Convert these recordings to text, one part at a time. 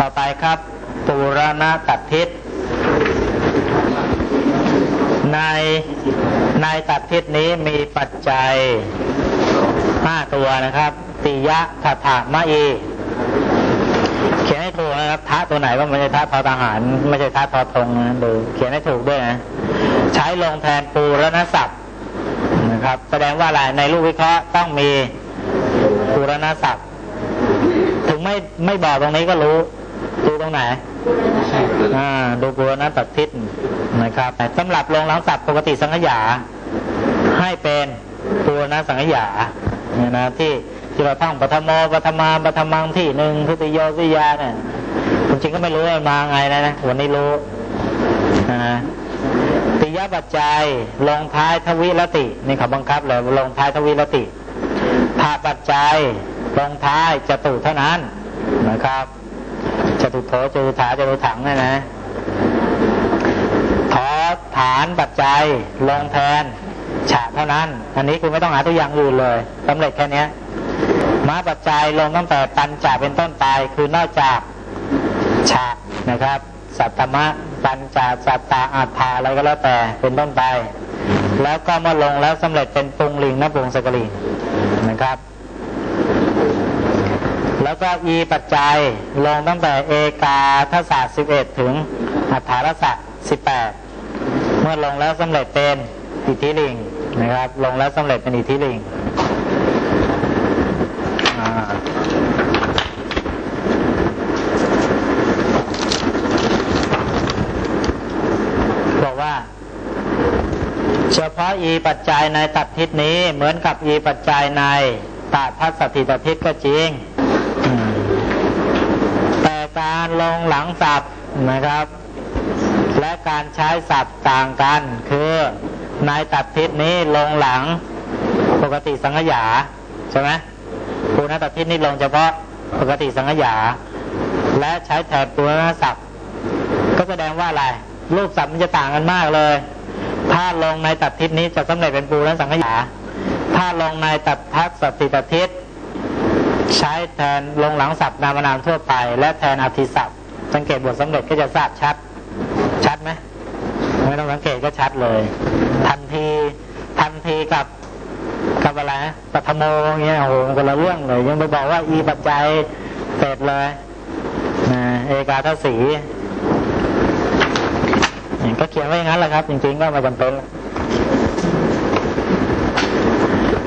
ต่อไปครับ ปุรณะตัดทิศในในตัดทิศนี้มีปัจจัยห้าตัวนะครับติยะถาถามะอีเขียนให้ถูกนะครับทะตัวไหนว่าไม่ใช่ทะทอทหาร ไม่ใช่ทะทอทงนะดูเขียนให้ถูกด้วยนะใช้ลงแทนปูรณศัพท์นะครับ แสดงว่าอะไรในรูปวิเคราะห์ต้องมีปูรณศัพท์ ถึงไม่ไม่บอกตรงนี้ก็รู้ ดูตรงไหนอ่าดูปูรณตัดทิศนะครับสำหรับลงหลังศัพท์ปกติสังขยา ให้เป็นปูรณสังขยาเนี่ยนะที่ที่เราท่องปฐมโมปฐมาปฐมังที่หนึ่งทุติโยวิยาเนี่ยจริงๆก็ไม่รู้มันมาไงนะนะวันนี้รู้นะติยปัจจัยลงท้ายทวิรตินี่เขาบังคับเลยลงท้ายทวิรติภาปัจจัยลงท้ายจตุเท่านั้นนะครับ จตุโถจตุถาจตุถังนี่นะทอฐานปัจจัยลงแทนฉะเท่านั้น อันนี้คือไม่ต้องหาตัวอย่างอื่นเลยสำเร็จแค่เนี้ยมาปัจจัยลงตั้งแต่ปัญจาเป็นต้นไปคือนอกจากฉะนะครับ สัตตมะปัญจาสัตตาอัฏฐาอะไรก็แล้วแต่เป็นต้นไป แล้วก็มื่อลงแล้วสำเร็จเป็นปุงลิงนะปุงสกลิงนะครับ แล้วก็อีปัจจัยลงตั้งแต่เอกาทศาสตร์11ถึงอัฏฐารศาสตร์18เมื่อลงแล้วสำเร็จเป็นอิทธิลิงนะครับ ลงแล้วสำเร็จเป็นอิทธิลิงบอกว่า เฉพาะอีปัจจัยในตัดทิศนี้เหมือนกับอีปัจจัยในตาทัศสถิตทิศก็จริง การลงหลังศัพท์นะครับ และการใช้ศัพท์ต่างกัน คือในตัดทิศนี้ลงหลังปกติสังขยาใช่ไหมปูนตัดทิศนี้ลงเฉพาะปกติสังขยา และใช้แทนปูนศัพท์ก็แสดงว่าอะไรรูปศัพท์มันจะต่างกันมากเลย ถ้าลงในตัดทิศนี้จะสำเร็จเป็นปูและสังขยา ถ้าลงในตัดทัศสติตัดทิศ ใช้แทนลงหลังศัพท์นามนามทั่วไป และแทนอธิศัพท์ สังเกตบทสำเร็จก็จะทราบชัด ชัดไหมไม่ต้องสังเกตก็ชัดเลย ทันทีทันทีกับกับอะไรนะปฐโมเงี้ยโอ้โหคนละเรื่องเลย ยังไปบอกว่าอีปัจจัยเสร็จเลยนะเอกาทศีก็เขียนไว้อย่างนั้นแหละครับ จริงๆก็ไมาจำเป็น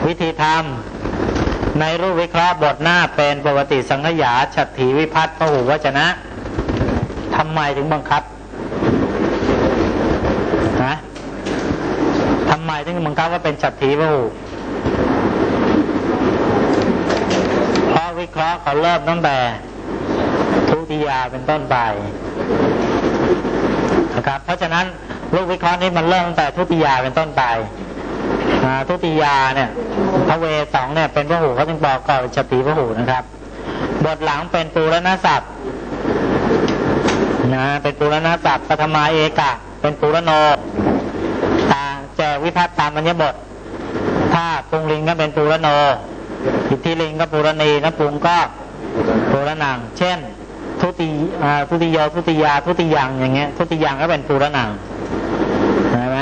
วิธีทำ ในรูปวิเคราะห์บทหน้าเป็นปกติสังขยาฉัตรถีวิพัฒน์พหูวจนะทำไมถึงบังคับฮะทำไมถึงบังคับว่าเป็นฉัตรถีพหูเพราะวิเคราะห์เขาเริ่มตั้งแต่ทุติยาเป็นต้นไปนะครับเพราะฉะนั้นลูกวิเคราะห์นี้มันเริ่มตั้งแต่ทุติยาเป็นต้นไป ทุติยาเนี่ยพระเวสองเนี่ยเป็นพระหูเขาจึงบอกก่อนชติพระหูนะครับ บทหลังเป็นปูรณศัพท์นะเป็นปูรณศัพท์ปฐมาเอกะ เป็นปูรโนตาแจกวิพัฒน์ตามบรรยบท ถ้าปรุงลิงก็เป็นปูรโนอิทธิลิงก็ปูรณีนะปุงก็ปูรนัง เช่น ทุติทุติโยทุติยาทุติยังอย่างเงี้ย ทุติยังก็เป็นปูรนังใช่ไหม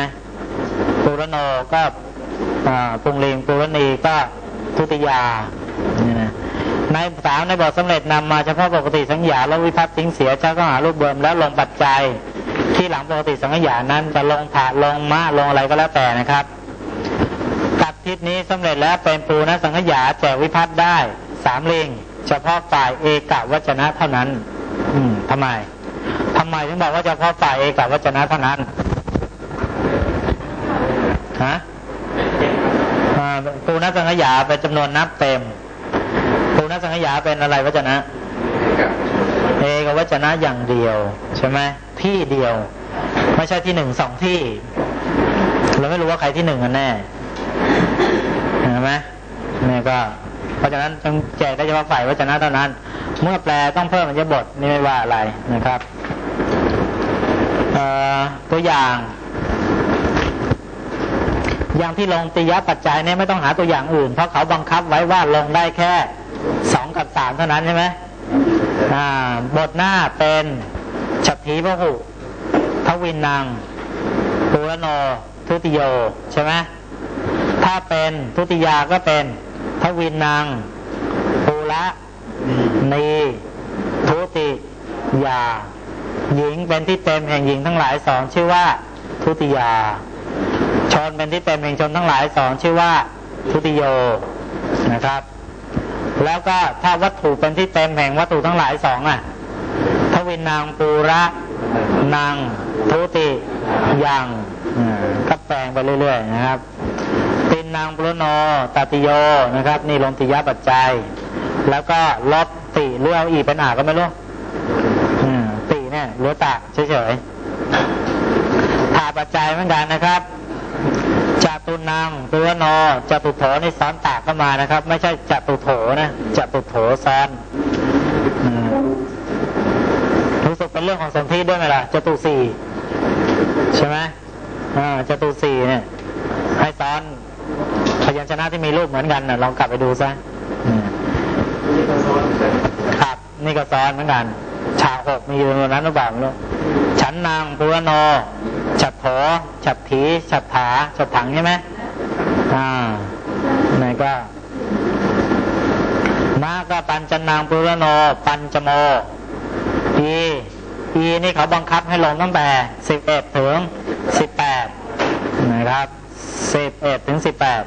ปูรโนก็ ปรุงลิงปุรณีก็ทุติยาในสามในบทสำเร็จนำมาเฉพาะปกติสัญญาแล้ววิพัฒน์ทิ้งเสียเจ้าก็หารูปเบิมแล้วลงปัจจัย ที่หลังปกติสัญญานั้นจะลงถาลงมาลงอะไรก็แล้วแต่นะครับตัดทิศนี้สำเร็จแล้วเป็นปูนะสังขยาแจกวิพัฒน์ได้สามเลงเฉพาะฝ่ายเอกวัจนะเท่านั้น อืมทำไมทำไมถึงบอกว่าเฉพาะฝ่ายเอกวัจนะเท่านั้นฮะ ปูนัสังขยาเป็นจำนวนนับเต็มปูนัสังขยาเป็นอะไรวจนะเอกวจนะอย่างเดียว ใช่ไหมที่เดียว ไม่ใช่ที่หนึ่งสองที่ เราไม่รู้ว่าใครที่หนึ่งกันแน่เห็นไหมนี่ก็ เพราะฉะนั้นต้องแจกได้เฉพาะฝ่ายวจนะเท่านั้น เมื่อแปลต้องเพิ่มมันจะบทนี่ไม่ว่าอะไรนะครับตัวอย่าง อย่างที่ลงติยปัจจัยเนี่ยไม่ต้องหาตัวอย่างอื่น เพราะเขาบังคับไว้ว่าลงได้แค่สองกับสามเท่านั้นใช่ไหมบทหน้าเป็นฉัตรีพหุทวินนางปุรโน ทุติโยใช่ไหมถ้าเป็นทุติยาก็เป็นทวินนางปุระนีทุติยา หญิงเป็นที่เต็มแห่งหญิงทั้งหลายสองชื่อว่าทุติยา ชนเป็นที่เต็มแห่งชนทั้งหลายสองชื่อว่าทุติโยนะครับ แล้วก็ถ้าวัตถุเป็นที่เต็มแห่งวัตถุทั้งหลายสองอะทวินนางปูระนางทุติยังก็แปลงไปเรื่อยๆนะครับตินนางปุรโนตติโยนะครับ นี่ลงติยะปัจจัย แล้วก็ลบติเรื่องอีเป็นอาก็ไม่รู้ติเนี่ยเลือตะเฉยๆถาปัจจัยเหมือนกันนะครับ จตุนังปุรโนจตุโถนี่ซ้อนตากเข้ามานะครับ ไม่ใช่จตุโถนะจตุโถซ้อนรู้สึกเป็นเรื่องของสนธิด้วยไหมล่ะจตุสี่ใช่ไหมอ่าจตุสี่เนี่ยให้ซ้อนพยัญชนะที่มีรูปเหมือนกันนะลองกลับไปดูซะครับ นี่ก็ซ้อนเหมือนกันฉากหกมีอยู่ในนั้นหรือเปล่าไม่รู้ฉันนางปุรโน ฉัดโถฉัดถีฉัดถาฉัดถังใช่ไหมอ่าไหนก็มาก็ปัญจนางปุรโน ปัญจโมอีอีนี่เขาบังคับให้ลงตั้งแต่สิบเอ็ดถึงสิบแปดนะครับสิบเอ็ดถึงสิบแปด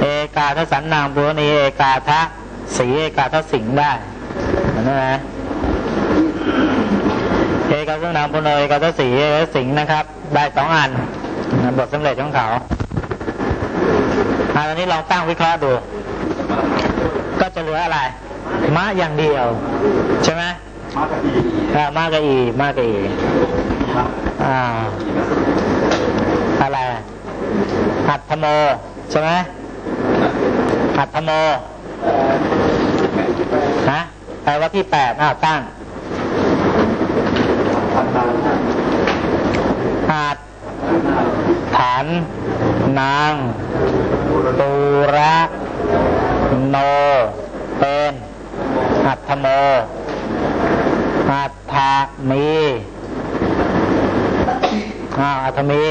เอกาทสันนางบุรณีเอกาทะสีเอกาทสิงได้เห็นไหมเอกาทนางบุรณีเอกาทสีเอกาทสิงนะครับ ได้สองอันบทสำเร็จของเขาอาตอนนี้ลองตั้งวิเคราะห์ดู ก็จะเหลืออะไรมะอย่างเดียว ใช่ไหมมากับอีอ่ามากกับอีมากกับอีอ่าอะไรหัตถโมใช่ไหมหัตถโมฮะแปลว่าที่แปดอ้าวตั้ง พันตา หัตฐาน นางตูระโน เป็นหัตโม อัฏฐมีอาอัฏฐมี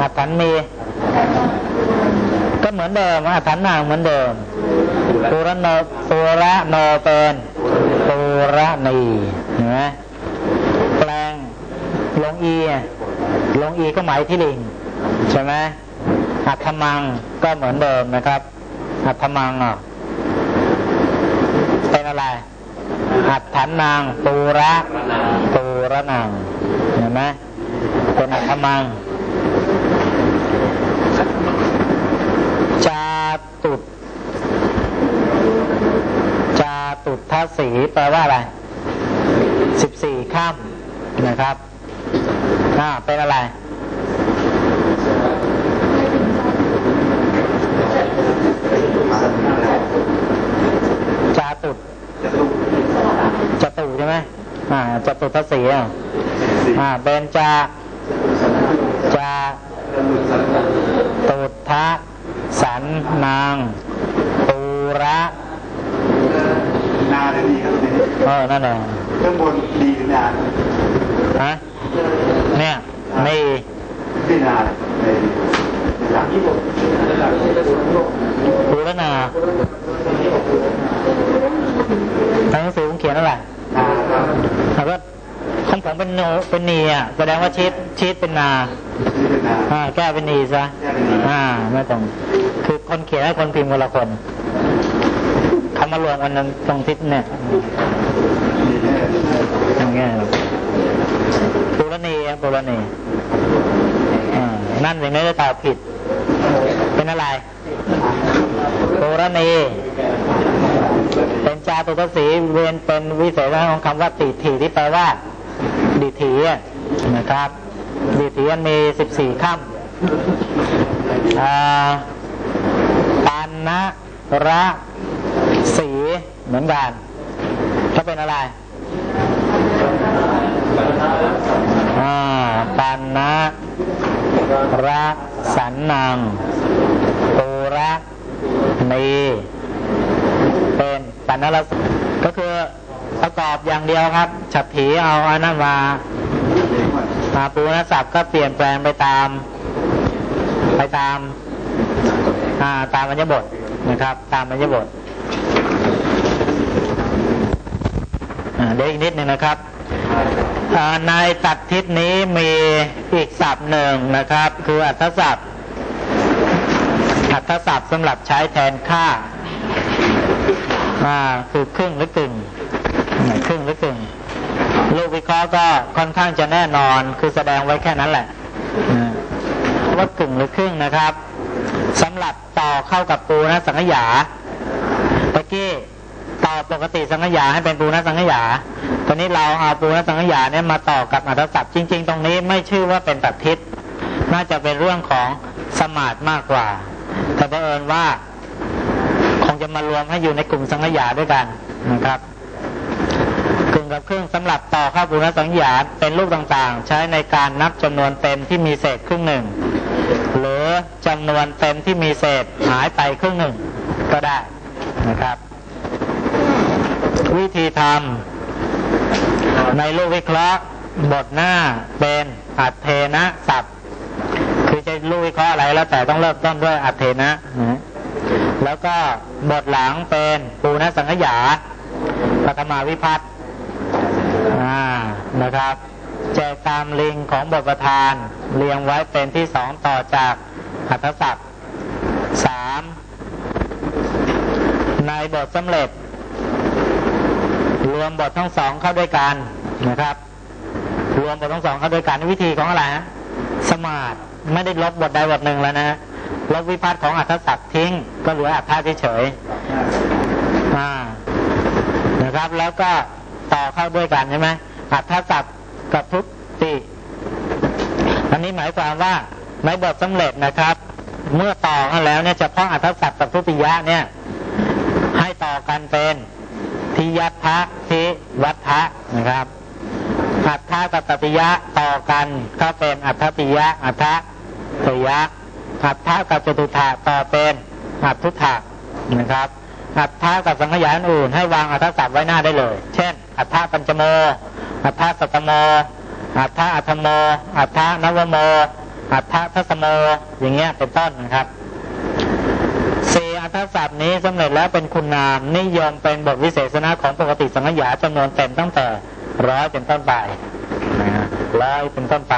อัฏฐานมี ก็เหมือนเดิม อัฏฐานนางเหมือนเดิมปุระโนปุระโนเป็นปุระนีเห็นไหมแปลงลงอีอะ ลงอีก็หมายที่ลิง ใช่ไหมอัฏฐมังก็เหมือนเดิมนะครับอัฏฐมังอะเป็นอะไรอัฏฐานนางปูระปูระนางเห็นไหมเป็นอัฏฐมังจาตุดจาตุทสีแปลว่าอะไรสิบสี่ข้ามนะครับ อ่าเป็นอะไรจาตุดจะตุ้มจตุใช่ไหมอ่าจตุทัศสีอะอ่าเป็นจาจาตุทะสันนางปูระนาเลยดีครับเนี่ยเออนั่นแหละข้างบนดีหรือนาฮะ เนี่ยนี่ที่นาเลยหลังที่ผมปูระนาในหนังสือผมเขียนอะไรนาครับแล้วก็ของผมเป็นโนเป็นนีอะแสดงว่าชีตชีตเป็นนานี่เป็นนาอ่าแก้เป็นนีซะแก้เป็นนีอ่าไม่ตรงคือคนเขียนให้คนพิมพ์คนละคนคำมารวมกันตรงทิศเนี่ยดีแน่อย่างเงี้ย ปุรณีอะปุรณีอ่านั่นถึงไม่ได้ตอบผิด เป็นอะไรปุรณีเป็นจาตุตสีเวียนเป็นวิเศษของคำว่าติถีที่แปลว่า ดิถีนะครับ ดิถีมันมีสิบสี่คำอ่าปันนะระสีเหมือนกันก็เป็นอะไร อ่าปันนะระสันนังตูระนีเป็นปันนะระก็คือประกอบอย่างเดียวครับฉับถีเอาอันนั้นมาเลี้ยงมันมาปูนศัพท์ก็เปลี่ยนแปลงไปตาม ไปตามอ่าตามบรรยบทนะครับ ตามบรรยบทอ่าเดี๋ยวอีกนิดหนึ่งนะครับ ในตัดทิศนี้มีอีกศัพท์หนึ่งนะครับ คืออัตศัพท์ อัตศัพท์สำหรับใช้แทนค่าคือครึ่งหรือกึ่งอ่าครึ่งหรือกึ่งลูกวิเคราะห์ก็ค่อนข้างจะแน่นอน คือแสดงไว้แค่นั้นแหละอ่าว่ากึ่งหรือครึ่งนะครับสำหรับต่อเข้ากับปูนะสังขยา ปกติสังขยาให้เป็นปูนสังขยาตอนนี้เราเอาปูนสังขยาเนี่ยมาต่อกับอัตศัพท์จริง ๆ ตรงนี้ไม่ชื่อว่าเป็นตัดทิศน่าจะเป็นเรื่องของสมาธิมากกว่า แต่บังเอิญว่า คงจะมารวมให้อยู่ในกลุ่มสังขยาด้วยกันนะครับกึ่งกับครึ่งสำหรับต่อเข้าปุณสังขยาเป็นรูปต่างๆ ใช้ในการนับจำนวนเต็มที่มีเศษครึ่งหนึ่งหรือจำนวนเต็มที่มีเศษหายไปครึ่งหนึ่งก็ได้นะครับ วิธีทำในรูปวิเคราะห์บทหน้าเป็นอัตเทนะศัพท์คือจะรูปวิเคราะห์อะไรแล้วแต่ต้องเริ่มต้นด้วยอัตเทนะนะแล้วก็บทหลังเป็นปูณสังขยาปฐมาวิพัตน์นะครับแจกตามลิงของบทประธานเรียงไว้เป็นที่สองต่อจากอัตศัพท์สามในบทสำเร็จ วมบททั้งสองเข้าด้วยกันนะครับ รวมบททั้งสองเข้าด้วยกันวิธีของอะไรฮะสมาธิไม่ได้ลบบทใดบทหนึ่งแล้วนะลบวิพัฒน์ของอัตศัพท์ทิ้ง ก็เหลืออัตถะเฉยๆนะครับ แล้วก็ต่อเข้าด้วยกันใช่ไหมอัตศัพท์กับทุติอันนี้หมายความว่าในบทสำเร็จนะครับ เมื่อต่อกันแล้วเนี่ยเฉพาะอัตศัพท์กับทุติยะเนี่ย ให้ต่อกันเป็น ทิยัตถะทิวัฏฐะนะครับอัฏฐะกับตติยะต่อกันก็เป็นอัฏฐติยะอัฏฐติยะอัฏฐะกับจตุถะต่อเป็นอัฏทุถะนะครับอัฏฐะกับสังขยาอื่นให้วางอัฏฐศัพท์ไว้หน้าได้เลย เช่น อัฏฐะปัญจโมอัฏฐะสัตตโมอัฏฐะอัธโมอัฏฐะนวโมอัฏฐะทัสโมอย่างเงี้ยเป็นต้นนะครับ อัตถศัพท์นี้สำเร็จแล้วเป็นคุณนามนิยมเป็นบทวิเศษณะของปกติสังขยาจำนวนเต็มตั้งแต่ร้อยเป็นต้นไปร้อยเป็นต้นไป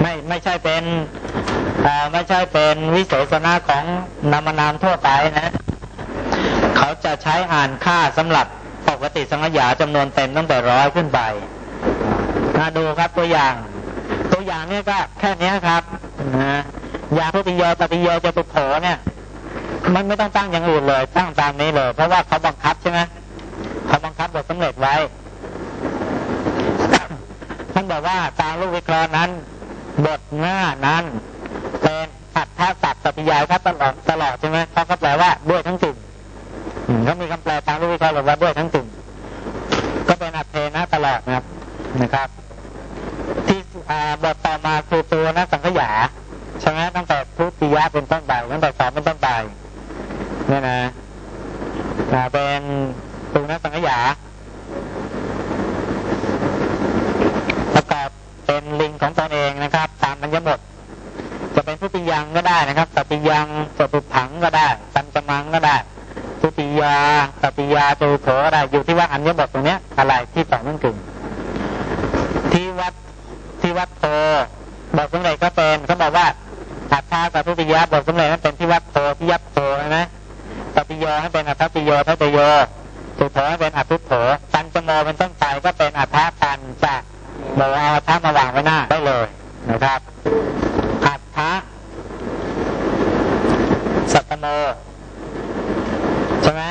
ไม่ไม่ใช่เป็นไม่ใช่เป็นวิเศษณะของนามนามทั่วไปนะ เขาจะใช้อ่านค่าสำหรับปกติสังขยาจำนวนเต็มตั้งแต่ร้อยขึ้นไปมาดูครับตัวอย่าง ตัวอย่างนี้ก็แค่นี้ครับนะ ยางทุติยตติยจะตุโถเนี่ย มันไม่ต้องตั้งอย่างอื่นเลย ตั้งตามนี้เลย เพราะว่าเขาบังคับใช่ไหมเขาบังคับบทสำเร็จไว้ท่านบอกว่าตามรูปวิเคราะห์นั้น บทหน้านั้นเป็นอัตถศัพท์ปฏิยายครับตลอดตลอดใช่ไหมเขาก็แปลว่าด้วยทั้งสิ่งเขามีคำแปลตามรูปวิเคราะห์เลยว่าด้วยทั้งสิ่งก็เป็นอัตเทนะตลอดนะครับนะครับ ที่บทต่อมาคือตัวนะสังขยา ช่ไหมตั้งแต่ทุติยะเป็นต้นไปตั้งแต่สองเป็นต้นไปเนี่ยนะเป็นตัวนะสังขยาประกอบเป็นลิงของตนเองนะครับ ตามมันยบทจะเป็นทุติยังก็ได้นะครับตติยังจตุถังก็ได้ปัญจมังก็ได้ทุติยาตติยาจตุโถก็ได้อยู่ที่ว่าอัญญบทตรงเนี้ย อะไรที่ต่อเนื่องกึ่งที่วัดที่วัดโตบทสำเร็จก็เป็นเขาบอกว่า อัฏฐากับทุติยาบทสำเร็จนั้นเป็นที่วัดโตที่ยับโตใช่ไหมตติโยให้เป็นอัฏฐติโยทัตโยจตุโถให้เป็นอัฏทุโถปัญจโมเป็นต้นไปก็เป็นอัฏฐปัญจะเราเอาอัฏฐมาวางไว้หน้าได้เลยนะครับอัฏฐะสัตตโมใช่ไหม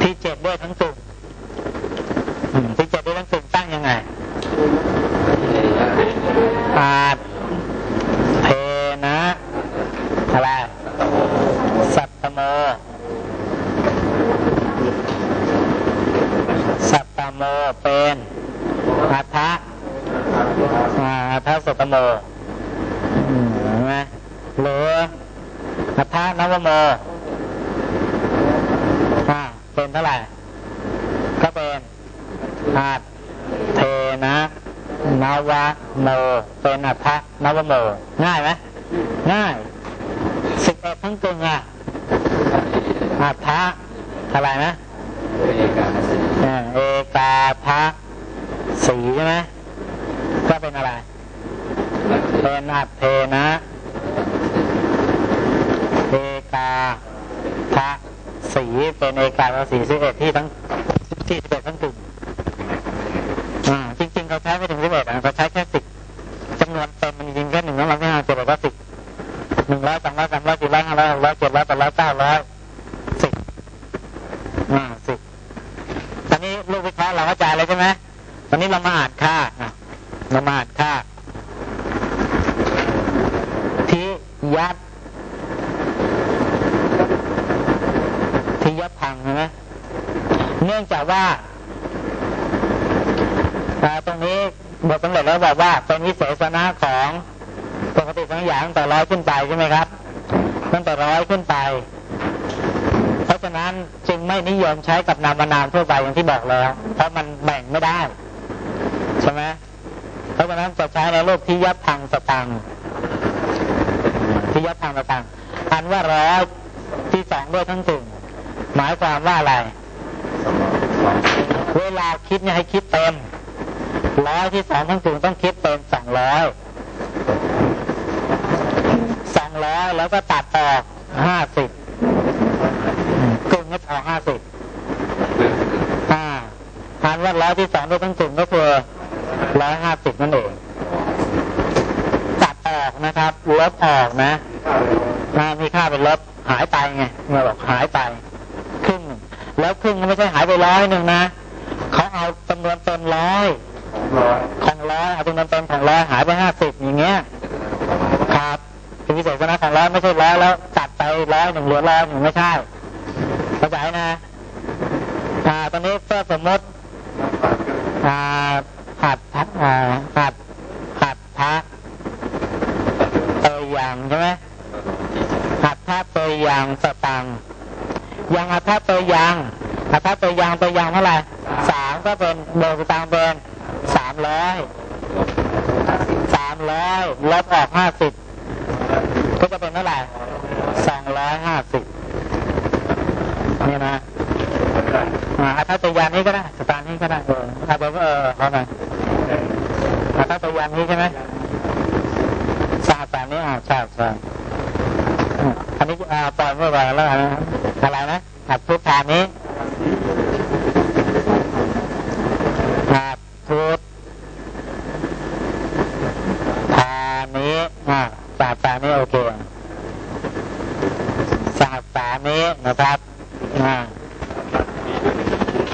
ที่เจ็ดด้วยทั้งตุ่มอืมที่เจ็ดด้วยทั้งตุ่มตั้งยังไงอาจเทนะอะไร สัตตโม สัตตโมเป็นอัฏฐะอ่าอัฏฐะสัตตโมอืมเห็นไหมหรืออัฏฐะนวโมอ่าเป็นเท่าไหร่ วะโมเป็นอัฏฐนวโม ง่ายไหมง่ายสิบเอ็ดทั้งกึ่งอะอัฏฐอะไรนะ เอกาสี เออเอกาทะ สีใช่ไหมก็เป็นอะไร เป็นอัตเทนะเอกาทะสีเป็นเอกาทะสีสิบเอ็ดที่ทั้งที่สิบเอ็ดทั้งกลุ่มอ่าจริงๆเขาใช้ไม่ถึงสิบเอ็ดอะเขาใช้แค่สิบจำนวนเต็มมันจริงๆแค่หนึ่งร้อยไม่ห้าเจ็ดร้อยก็สิบหนึ่งร้อยสองร้อยสามร้อยสี่ร้อยห้าร้อยหกร้อยเจ็ดร้อยแปดร้อยเก้าร้อยสิบอ่าสิบตอนนี้ลูกวิเคราะห์เราเข้าใจเลยใช่ไหมตอนนี้เรามาอ่านค่าอะเรามาอ่านค่า ทิยัดทิยพังใช่ไหมเนื่องจากว่าอ่าตรงนี้ บทสำเร็จแล้วบอกว่าเป็นวิเศษณะของปกติทั้งอย่างตั้งแต่ร้อยขึ้นไปใช่ไหมครับตั้งแต่ร้อยขึ้นไป เพราะฉะนั้นจึงไม่นิยมใช้กับนามนามทั่วไปอย่างที่บอกแล้ว เพราะมันแบ่งไม่ได้ใช่ไหมเพราะฉะนั้นจะใช้ในรูปที่ยับพังสตังค์ที่ยับทางสต่างอันว่าร้อยที่สองด้วยทั้งถึงหมายความว่าอะไร เวลาคิดเนี่ยให้คิดเต็ม ร้อยที่สองทั้งถึงต้องคิดเต็มสองร้อยสองร้อยแล้วก็ตัดออกห้าสิบกึ่งก็ออห้าสิบอ่าอันว่าร้อยที่สองด้วยทั้งถึงก็คือร้อยห้าสิบนั่นเองตัดออกนะครับลบออกนะนะมีค่าเป็นลบหายไปไงเมื่อบอกหายไปครึ่งแล้วครึ่งก็ไม่ใช่หายไปร้อยหนึ่งนะเขาเอาจำนวนเต็มร้อย ของร้อยเอาจำนวนเต็มของร้อยหายไปห้าสิบอย่างเงี้ยครับคือพิเศษชนะของร้อยไม่ใช่ร้อยแล้วตัดไปร้อยหนึ่งเหลือร้อยหนึ่งไม่ใช่เข้าใจนะอ่าตอนนี้ก็สมมติอ่าหัดพัดอ่าหัดหัดพระตัวอย่างใช่ไหมหัดพระตัวอย่างสตังค์อย่างหัดพระตัวอย่างหัดพระตัวอย่างตัวอย่างเท่าไหร่สามก็เป็นเบอร์สตังค์เป็นสามร้อยสามร้อยลบออกห้าสิบก็จะเป็นเท่าไหร่สองร้อยห้าสิบนี่นะอ่าอัตราตัวยางนี้ก็ได้สตางค์นี้ก็ได้เออเอาไปว่าเออเขาหน่อยอัตราตัวยางนี้ใช่ไหมสาสามนี้อ่าใช่ใช่อืมอันนี้อ่าปล่อยเมื่อไหร่แล้วนะอะไรนะอัดพุกทธานี้ดพุทธานี้อ่าสาสามนี้โอเคสาสามนี้นะครับอ่า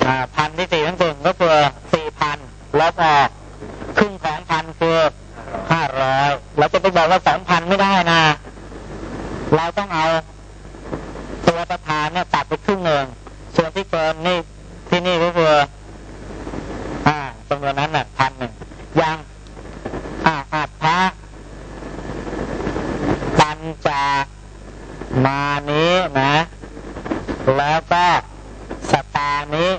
อ่าพันที่สี่ทั้งกลุ่มก็คือสี่พันลบออกครึ่งของพัน คือห้าร้อยเราจะไปบอกว่าสองพันไม่ได้นะ เราต้องเอาตัวประธานเนี่ยตัดไปครึ่งหนึ่งส่วนที่เกินนี่ที่นี่ก็คืออ่าจำนวนนั้นน่ะพันหนึ่งยังอ่าอัดพระปัญจามานี้นะ แล้วก็สตางค์นี้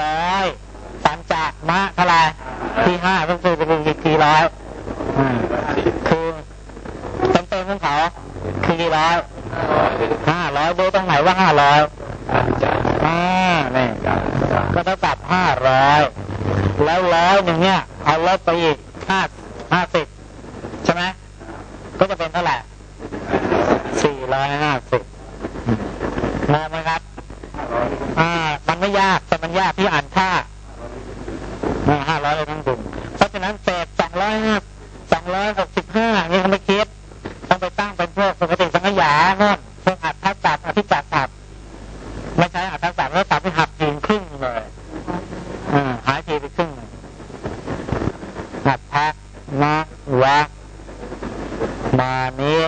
ร้อยปัญจมะเท่าไหรที่ห้าก็คือเป็นกี่ร้อยอืมคือเต็มเต็มของเขาคือกี่ร้อยห้าร้อยดูตรงไหนว่าห้าร้อยอ่านี่ก็เท่ากับห้าร้อยแล้วร้อยหนึ่งเนี่ย เอา ลบไปอีกห้าห้าสิบใช่ไหมก็จะเป็นเท่าไหร่สี่ร้อยห้าสิบงงไหมครับอ่ามันไม่ยากแต่มันยากที่อ่านค่าห้าร้อยเลยทั้งกลุ่มเพราะฉะนั้นเศษสองร้อยห้าสองร้อยหกสิบห้านี่เขาไม่คิด ต้องไปตั้งเป็นพวกปกติสังขยาโน่นพวกอัดทัศตัดอธิจัดตัดไม่ใช่อัดทัศตัดแล้วตัดไปหักทีครึ่งเลยอ่าหายทีไปครึ่งหนึ่งอัดทัศนะวะมานี้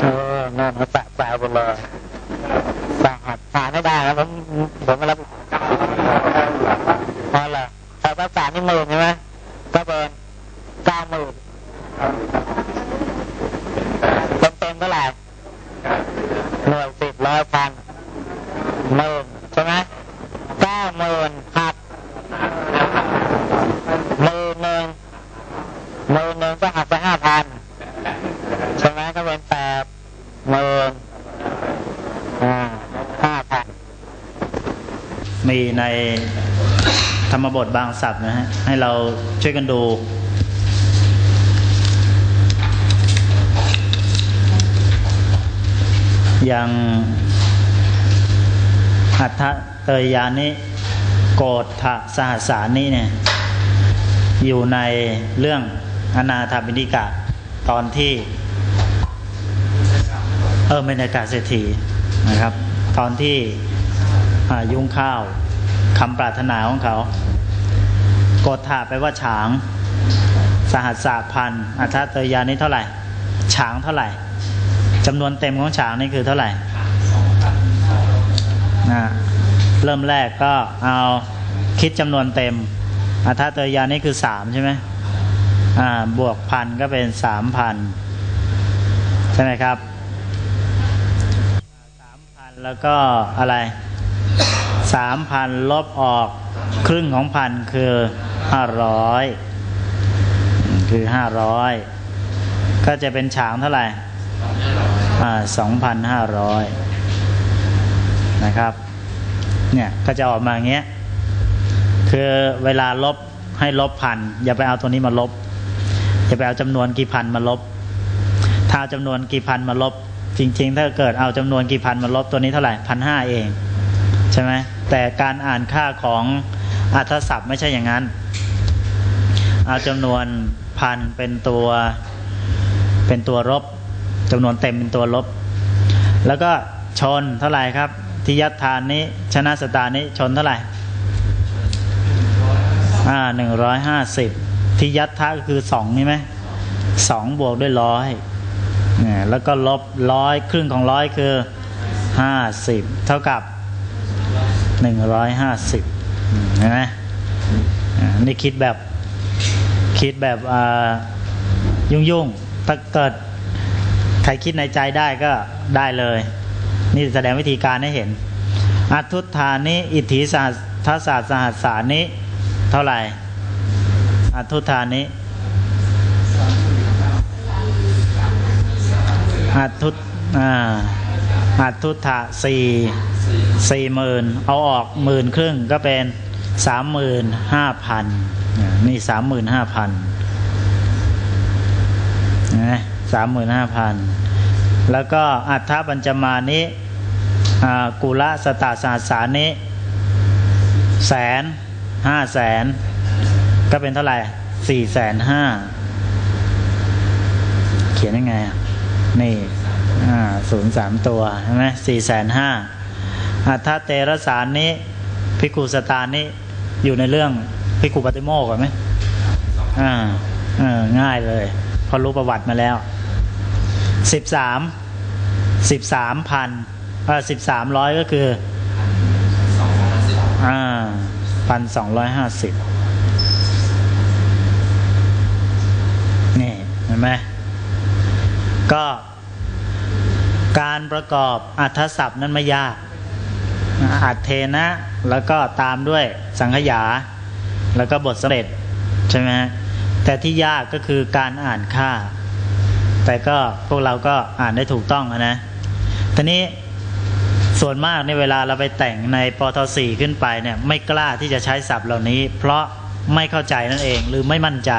เออนั่นเขาแปะแปะไปเลยสาหัสผ่านไม่ได้แล้วผมผมไม่รับพอ ก็แต่ภาษานี่หมื่นใช่ไหมก็เป็นเก้าหมื่นเต็มเต็มเท่าไหร่หน่วยสิบร้อยพันหมื่นใช่ไหม หมื่นอ่าห้าพัน มีในธรรมบทบางศัพท์นะฮะให้เราช่วยกันดูอย่างอัฏฐเตยานิโกฏฐสหสานิเนี่ยอยู่ในเรื่องอนาถบินิกะตอนที่ เออไม่ในกาเศรษฐีนะครับ ตอนที่ยุ้งข้าวคำปรารถนาของเขา โกฏฐาแปลว่าฉาง สหัสสาพันอัฏฐเตยยานี่เท่าไหร่ ฉางเท่าไหร่จำนวนเต็มของฉางนี่คือเท่าไหร่นะเริ่มแรกก็เอาคิดจำนวนเต็มอัฏฐเตยานี่คือสามใช่ไหมอ่าบวกพันก็เป็นสามพันใช่ไหมครับสามพันแล้วก็อะไรสามพันลบออกครึ่งของพันคือ ห้าร้อยคือห้าร้อยก็จะเป็นฉางเท่าไหร่สองพันห้าร้อยนะครับเนี่ยก็จะออกมาอย่างเงี้ยคือเวลาลบให้ลบพันอย่าไปเอาตัวนี้มาลบ อย่าไปเอาจำนวนกี่พันมาลบ ถ้าเอาจำนวนกี่พันมาลบ จริง ๆ ถ้าเกิดเอาจำนวนกี่พันมาลบตัวนี้เท่าไหร่พันห้าเอง ใช่ไหมแต่การอ่านค่าของอัธศัพท์ไม่ใช่อย่างนั้น เอาจำนวนพันเป็นตัวเป็นตัวลบจำนวนเต็มเป็นตัวลบ แล้วก็ชนเท่าไหร่ครับทิยัตทานนี้ชนะสตานี้ชนเท่าไหร่อ่าหนึ่งร้อยห้าสิบทิยัตทะก็คือสองนี่ไหมสองบวกด้วยร้อยเนี่ยแล้วก็ลบร้อยครึ่งของร้อยคือห้าสิบเท่ากับหนึ่งร้อยห้าสิบเห็นไหมนี่คิดแบบ คิดแบบยุ่งยุ่งๆถ้าเกิดใครคิดในใจได้ก็ได้เลย นี่แสดงวิธีการให้เห็น อัทุธานิอิทธิศาสทัศาสหัสสานิเท่าไหร่ อัทุธานิอัทุอ่าอัทุธะสี่สี่หมื่นเอาออกหมื่นครึ่งก็เป็น สามหมื่นห้าพันนี่สามหมื่นห้าพันนะสามหมื่นห้าพันแล้วก็อัฏฐปัญจมานิกุละสตาสาสานิแสนห้าแสนก็เป็นเท่าไหร่สี่แสนห้าเขียนยังไง นี่ศูนย์สามตัวใช่ไหมสี่แสนห้าอัฏฐเตระสารนี้ พิกุสตานี้อยู่ในเรื่องพิกุปฏิโมกข์ไหมอ่าเออง่ายเลยพอรู้ประวัติมาแล้วสิบสามสิบสามพันเออสิบสามร้อยก็คืออ่าพันสองร้อยห้าสิบนี่เห็นไหมก็การประกอบอัธศัพท์นั้นไม่ยาก อัดเทนะแล้วก็ตามด้วยสังขยา แล้วก็บทสำเร็จใช่ไหมแต่ที่ยากก็คือการอ่านค่า แต่ก็พวกเราก็อ่านได้ถูกต้องนะทีนี้ส่วนมากในเวลาเราไปแต่งในปทสี่ขึ้นไปเนี่ยไม่กล้าที่จะใช้ศัพท์เหล่านี้ เพราะไม่เข้าใจนั่นเองหรือไม่มั่นใจ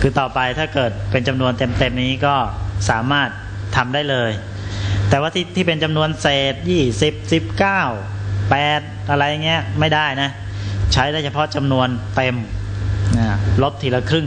คือต่อไปถ้าเกิดเป็นจำนวนเต็มๆนี้ก็สามารถทำได้เลย แต่ว่าที่ที่เป็นจำนวนเศษยี่สิบสิบเก้าแปดอะไรเงี้ยไม่ได้นะ ใช้ได้เฉพาะจำนวนเต็มนะลบทีละครึ่ง